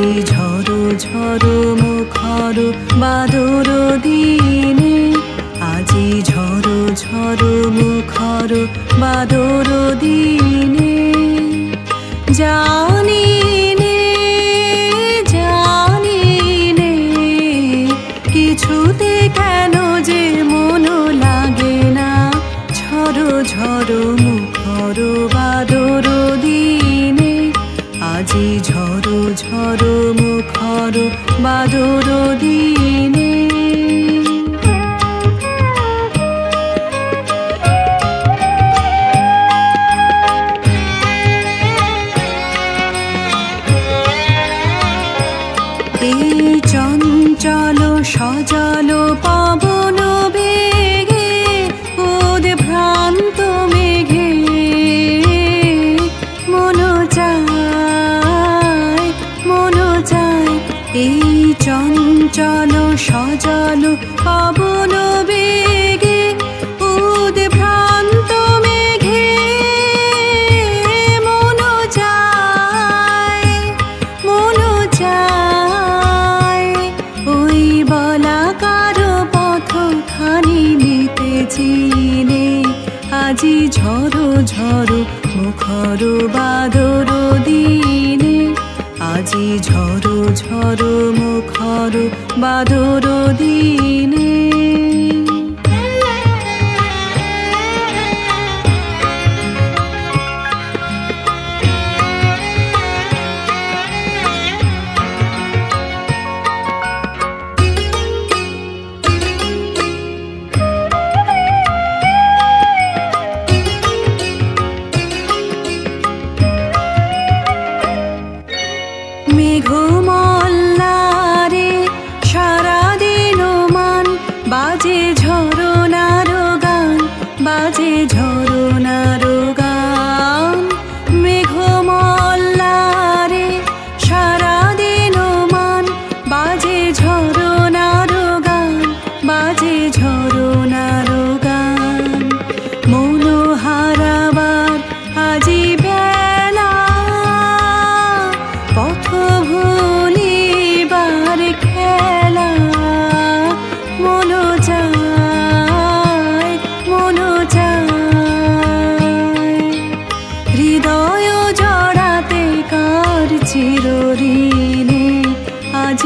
আজি ঝড়ো ঝড়ো মুখর বাদর দিনে। আজি ঝড়ো ঝড়ো মুখর বাদর দিনে। জানি বাদর দিনে চঞ্চল সজল পবন বেগে উদ মেঘে মন চায় মন চায় ওই বলাকার পথ খানি নিতে চিনে, আজি ঝড়ো ঝড়ো মুখর বাদর দিনে। আজি ঝড়ো ঝড়ো মুখর বাদর দিনে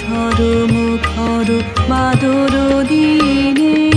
ঝড় মুখর বাদর দিনে